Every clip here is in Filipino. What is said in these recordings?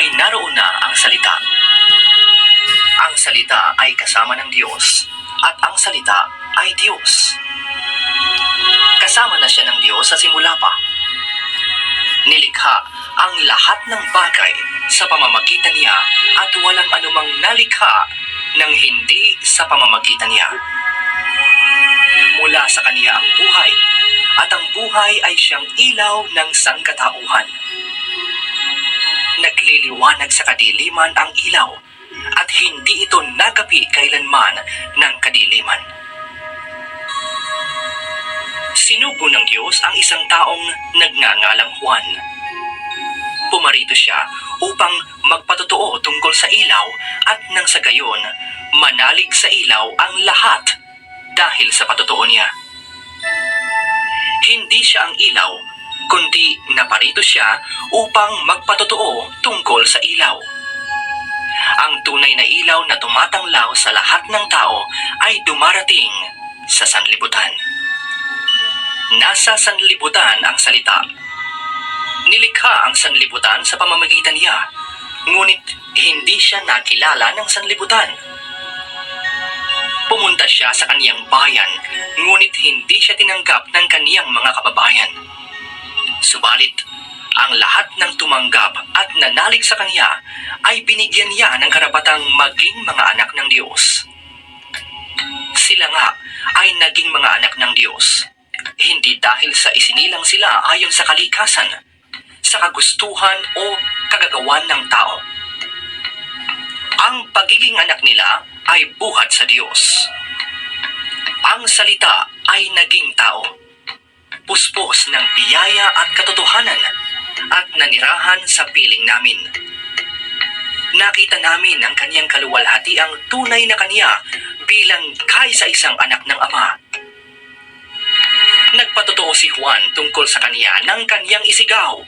ay naroon na ang salita. Ang salita ay kasama ng Diyos at ang salita ay Diyos. Kasama na siya ng Diyos sa simula pa. Nilikha ang lahat ng bagay sa pamamagitan niya at walang anumang nalikha ng hindi sa pamamagitan niya. Mula sa kaniya ang buhay at ang buhay ay siyang ilaw ng sangkatauhan. Nagliliwanag sa kadiliman ang ilaw at hindi ito nagapi kailanman ng kadiliman. Sinugo ng Diyos ang isang taong nagngangalang Juan. Pumarito siya upang magpatotoo tungkol sa ilaw at nang sa gayon, manalig sa ilaw ang lahat dahil sa patotoo niya. Hindi siya ang ilaw, kundi naparito siya upang magpatotoo tungkol sa ilaw. Ang tunay na ilaw na tumatanglaw sa lahat ng tao ay dumarating sa sanlibutan. Nasa sanlibutan ang salita. Nilikha ang sanlibutan sa pamamagitan niya, ngunit hindi siya nakilala ng sanlibutan. Pumunta siya sa kaniyang bayan, ngunit hindi siya tinanggap ng kaniyang mga kababayan. Subalit, ang lahat ng tumanggap at nanalig sa kaniya ay binigyan niya ng karapatang maging mga anak ng Diyos. Sila nga ay naging mga anak ng Diyos, hindi dahil sa isinilang sila ayon sa kalikasan, sa kagustuhan o kagagawan ng tao. Ang pagiging anak nila ay buhat sa Diyos. Ang salita ay naging tao. Puspos ng biyaya at katotohanan at nanirahan sa piling namin. Nakita namin ang kanyang kaluwalhati ang tunay na kanya bilang kaisa-isang anak ng Ama. Nagpatotoo si Juan tungkol sa kanya ng kanyang isigaw.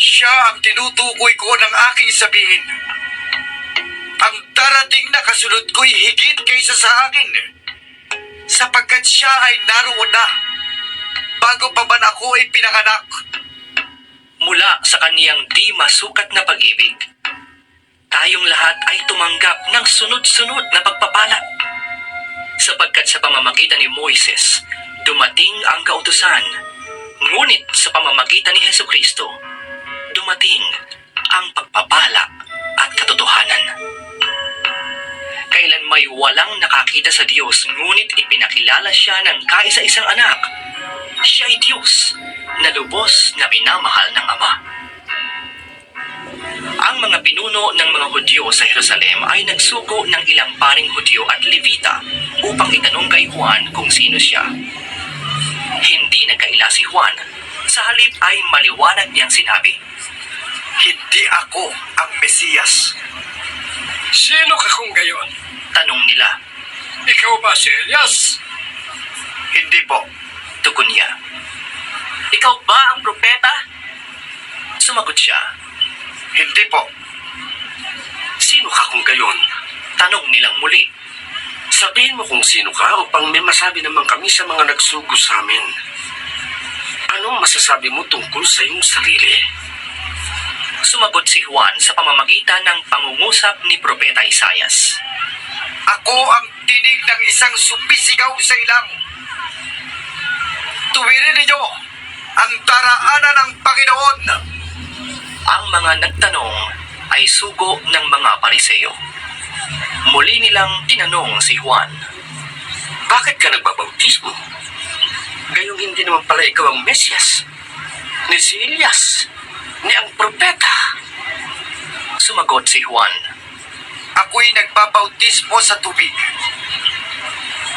Siya ang tinutukoy ko ng aking sabihin. Ang darating na kasunod ko'y higit kaysa sa akin. Sapagkat siya ay naroon na. Bago pa man ako ay pinanganak. mula sa kaniyang di masukat na pag-ibig. Tayong lahat ay tumanggap ng sunod-sunod na pagpapala. Sapagkat sa pamamagitan ni Moises, dumating ang kautusan. Ngunit sa pamamagitan ni Heso Kristo, dumating ang pagpapala at katotohanan. Kailan may walang nakakita sa Diyos, ngunit ipinakilala siya ng kaisa-isang anak, na lubos na minamahal ng Ama. Ang mga pinuno ng mga Hudyo sa Jerusalem ay nagsugo ng ilang paring Hudyo at Levita upang itanong kay Juan kung sino siya. Hindi nagkaila si Juan. Sa halip ay maliwanag niyang sinabi, Hindi ako ang Mesiyas. Sino ka kung gayon? tanong nila, Ikaw ba si Elias? Hindi po. tugon niya. Ikaw ba ang propeta? Sumagot siya, Hindi po. Sino ka kung gayon? tanong nilang muli. Sabihin mo kung sino ka upang may masabi naman kami sa mga nagsugo sa amin. Anong masasabi mo tungkol sa iyong sarili? Sumagot si Juan sa pamamagitan ng pangungusap ni Propeta Isayas. Ako ang tinig ng isang supisigaw sa ilang. Tuwirin ninyo ang daraanan ng Panginoon. Ang mga nagtanong ay sugo ng mga pariseo. Muli nilang tinanong si Juan. Bakit ka nagbabautismo? Gayong hindi naman pala ikaw ang Mesyas, ni si Elias, ni ang propeta. Sumagot si Juan. Ako'y nagbabautismo sa tubig.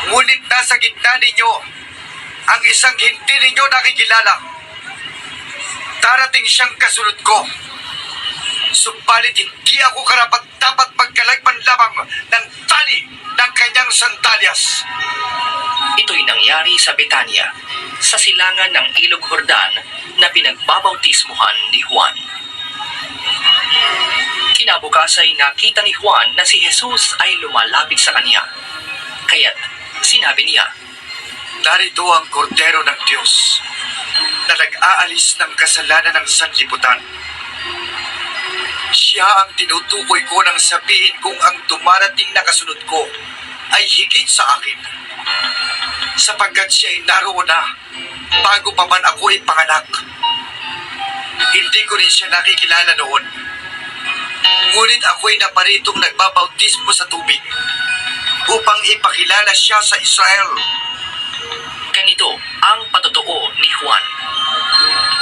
Ngunit nasa gitna ninyo ang isang hindi ninyo nakikilala. Darating siyang kasunod ko. Subalit hindi ako karapat dapat magkalagman lamang ng tali ng kanyang sandalyas. Ito'y nangyari sa Betania, sa silangan ng Ilog Hordan na pinagbabautismuhan ni Juan. Kinabukasan ay nakita ni Juan na si Jesus ay lumalapit sa kanya. Kaya't sinabi niya, Narito ang kordero ng Diyos na nag-aalis ng kasalanan ng sanlibutan. Siya ang tinutukoy ko nang sabihin kung ang dumarating na kasunod ko ay higit sa akin. Sapagkat siya ay naroon na bago pa man ako ay panganak. Hindi ko rin siya nakikilala noon. Ngunit ako'y naparitong nagbabautismo sa tubig upang ipakilala siya sa Israel. Ang patotoo ni Juan.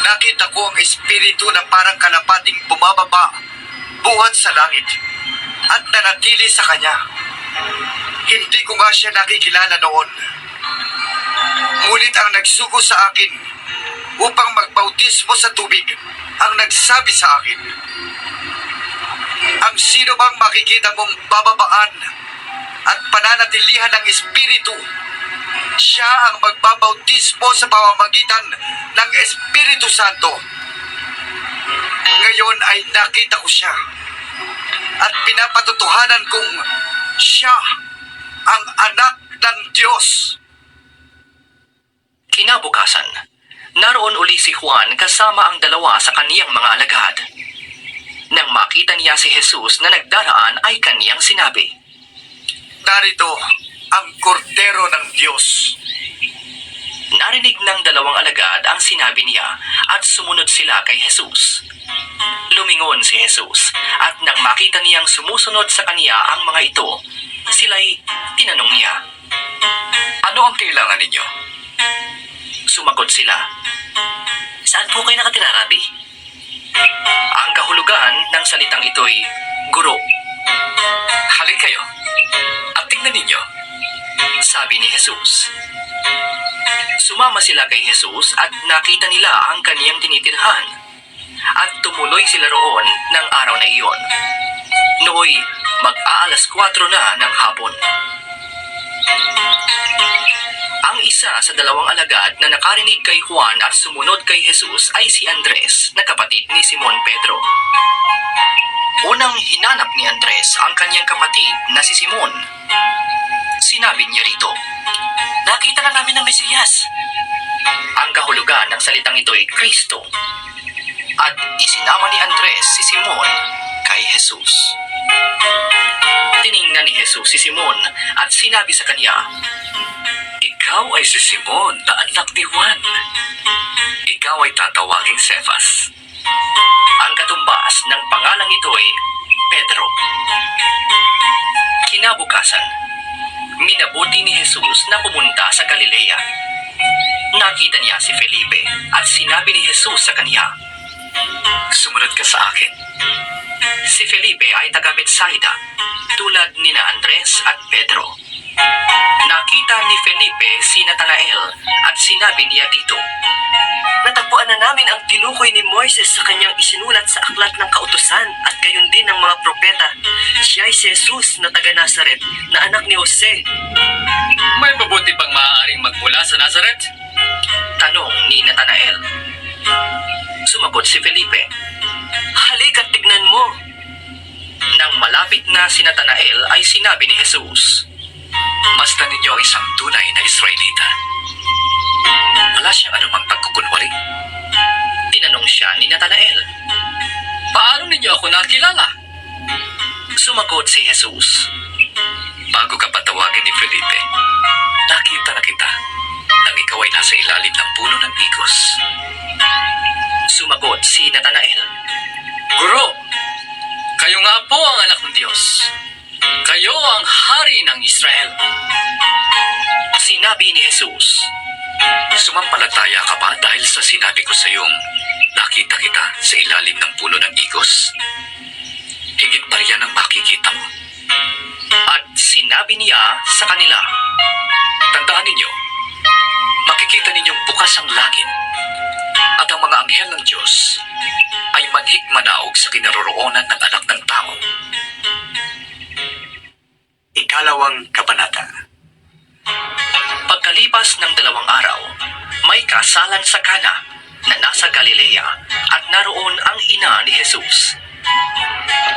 Nakita ko ang espiritu na parang kalapating bumababa buhat sa langit at nanatili sa kanya. Hindi ko nga siya nakikilala noon. Ngunit ang nagsugo sa akin upang magbautismo sa tubig ang nagsabi sa akin, Ang sino bang makikita mong bababaan at pananatilihan ng espiritu siya ang magbabautismo sa pamamagitan ng Espiritu Santo. Ngayon ay nakita ko siya at pinapatutuhanan kong siya ang anak ng Diyos. Kinabukasan, naroon uli si Juan kasama ang dalawa sa kaniyang mga alagad. Nang makita niya si Jesus na nagdaraan ay kaniyang sinabi, Narito ang kordero ng Diyos. Narinig ng dalawang alagad ang sinabi niya at sumunod sila kay Jesus. Lumingon si Jesus at nang makita niyang sumusunod sa kaniya ang mga ito, sila'y tinanong niya. Ano ang kailangan ninyo? Sumagot sila. Saan po kayo nakatira, Rabbi? Ang kahulugan ng salitang ito'y guro. Halin kayo at tingnan ninyo. Sabi ni Jesus. Sumama sila kay Jesus at nakita nila ang kaniyang tinitirhan. At tumuloy sila roon ng araw na iyon. Nooy mag-aalas 4 na ng hapon. Ang isa sa dalawang alagad na nakarinig kay Juan at sumunod kay Jesus ay si Andres na kapatid ni Simon Pedro. Unang hinanap ni Andres ang kanyang kapatid na si Simon. Sinabi niya rito, Nakita na namin ang Mesiyas. Ang kahulugan ng salitang ito ay Kristo. At isinama ni Andres si Simon kay Jesus. Tiningnan ni Jesus si Simon at sinabi sa kanya, Ikaw ay si Simon na anak ni Juan. Ikaw ay tatawaging Cephas. Ang katumbas ng pangalang ito ay Pedro. Kinabukasan, minabuti ni Jesus na pumunta sa Galilea. Nakita niya si Felipe at sinabi ni Jesus sa kanya, Sumunod ka sa akin. Si Felipe ay taga Betsaida, tulad ni na Andres at Pedro. Nakita ni Felipe si Natanael at sinabi niya dito, Natagpuan na namin ang tinukoy ni Moises sa kanyang isinulat sa aklat ng kautusan at gayon din ng mga propeta. Siya ay si Jesus na taga Nazaret na anak ni Jose. May mabuti pang maaaring magmula sa Nazareth? Tanong ni Natanael. Sumagot si Felipe. Halika't tignan mo. Nang malapit na si Natanael ay sinabi ni Jesus, Basta ninyo ang isang tunay na Israelita. Wala siyang anumang pagkukunwari. Tinanong siya ni Natanael. Paano ninyo ako nakilala? Sumagot si Jesus. Bago ka patawagin ni Felipe, nakita na kita nang ikaw ay nasa ilalim ng puno ng igos. Sumagot si Natanael. Guro, kayo nga po ang anak ng Diyos. Kayo ang hari ng Israel. Sinabi ni Jesus. Sumampalataya ka ba dahil sa sinabi ko sa iyong nakita kita sa ilalim ng puno ng igos? Higit pa riyan ang makikita mo. At sinabi niya sa kanila, Tandaan ninyo, makikita ninyong bukas ang langit at ang mga anghel ng Diyos ay manhik manaog sa kinaroroonan ng anak ng tao. Ikalawang Kabanata Pagkalipas ng dalawang araw, may kasalan sa Kana na nasa Galilea at naroon ang ina ni Jesus.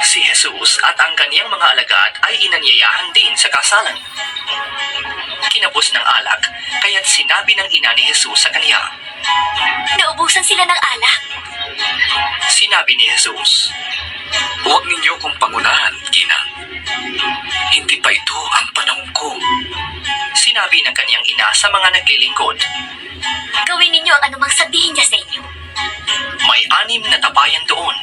Si Jesus at ang kaniyang mga alagad ay inanyayahan din sa kasalan. Kinapos ng alak, kaya't sinabi ng ina ni Jesus sa kaniya. Naubusan sila ng alak. Sinabi ni Jesus, Huwag ninyo kong pangunahan, Ginang. Hindi pa ito ang panahon ko. Sinabi ng kaniyang ina sa mga naglilingkod. Gawin ninyo ang anumang sabihin niya sa inyo. May anim na tapayan doon.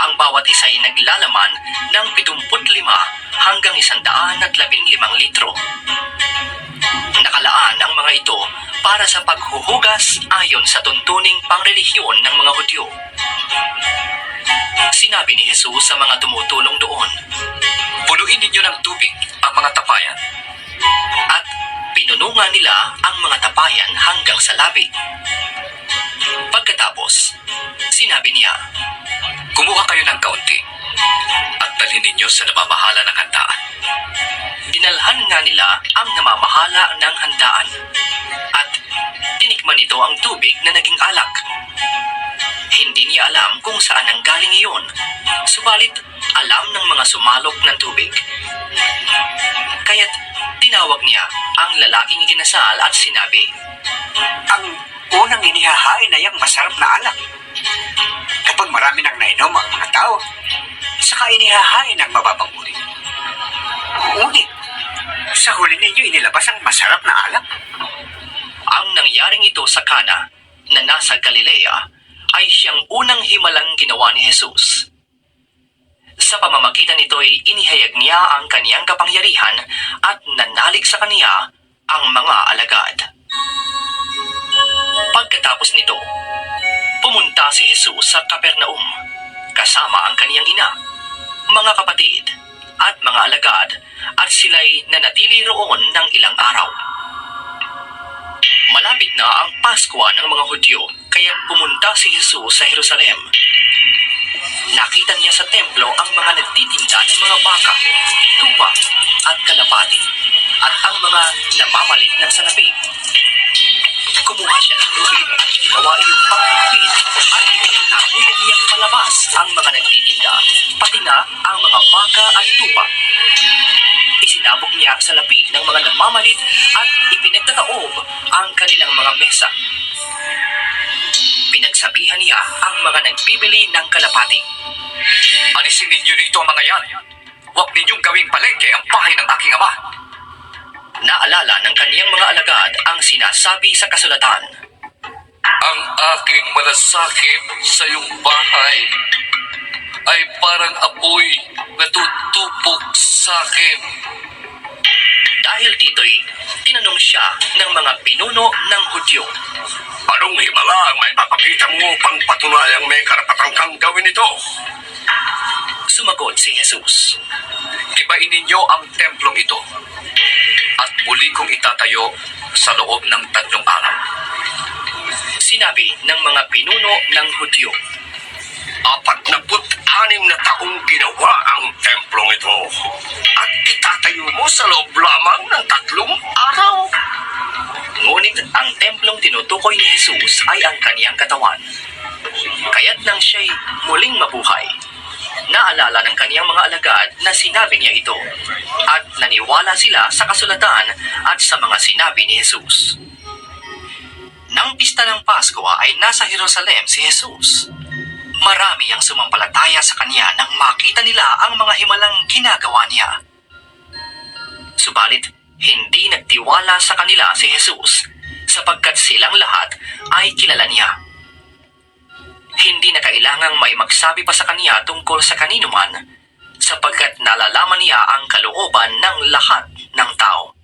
Ang bawat isa ay naglalaman ng 75 hanggang 115 litro. Nakalaan ang mga ito para sa paghuhugas ayon sa tuntuning pangrelihiyon ng mga Hudyo. Sinabi ni Jesus sa mga tumutulong doon Punuin ninyo ng tubig ang mga tapayan. at pinunungan nila ang mga tapayan hanggang sa labi. Pagkatapos, sinabi niya, Kumuha kayo ng kaunti at dalhin ninyo sa namamahala ng handaan. Dinalhan nga nila ang namamahala ng handaan at tinikman nito ang tubig na naging alak. Hindi niya alam kung saan ang galing iyon, subalit alam ng mga sumalok ng tubig. Kaya't tinawag niya ang lalaking ikinasal at sinabi, ang unang inihahain ay ang masarap na alak. Kapag marami nang nainom ang mga tao, saka inihahain ang mababang uri. Ngunit, sa huli ninyo inilabas ang masarap na alak. ang nangyaring ito sa Kana na nasa Galilea ay siyang unang himalang ginawa ni Jesus. Sa pamamagitan nito ay inihayag niya ang kaniyang kapangyarihan at nanalig sa kaniya ang mga alagad. Pagkatapos nito, pumunta si Jesus sa Kapernaum kasama ang kaniyang ina, mga kapatid at mga alagad at sila'y nanatili roon ng ilang araw. Malapit na ang Pasko ng mga Hudyo, kaya pumunta si Jesus sa Jerusalem. Nakita niya sa templo ang mga nagtitinda ng mga baka, tupa at kalapati, at ang mga namamalit ng salapi. Kumuha siya ng tubig at ginawa iyong pangkupit at ipinagtabuyan niyang palabas ang mga nagtitinda, pati na ang mga baka at tupa. Isinabog niya ang salapi ng mga namamalit at ipinagtataob ang kanilang mga mesa. Pinagsabihan niya ang mga nagbibili ng kalapati. Alisin ninyo dito ang mga yan. Huwag ninyong gawing palengke ang bahay ng aking ama. Naalala ng kaniyang mga alagad ang sinasabi sa kasulatan. Ang aking malasakit sa iyong bahay ay parang apoy na tutupok sa akin. Dahil dito'y tinanong siya ng mga pinuno ng Hudyo. Anong himala ang may papakita mo upang patunayang may karapatang kang gawin ito? Sumagot si Jesus. Ibain ninyo ang templong ito at muli kong itatayo sa loob ng tatlong araw. Sinabi ng mga pinuno ng Hudyo. Apat na anim na taong ginawa ang templong ito. At itatayo mo sa loob lamang ng tatlong araw. Ngunit ang templong tinutukoy ni Jesus ay ang kaniyang katawan. Kaya't nang siya'y muling mabuhay, naalala ng kaniyang mga alagad na sinabi niya ito at naniwala sila sa kasulatan at sa mga sinabi ni Jesus. Nang pista ng Pasko ay nasa Jerusalem si Jesus. Marami ang sumampalataya sa kanya nang makita nila ang mga himalang ginagawa niya. Subalit, hindi nagtiwala sa kanila si Jesus sapagkat silang lahat ay kilala niya. Hindi na kailangang may magsabi pa sa kanya tungkol sa kanino man sapagkat nalalaman niya ang kalooban ng lahat ng tao.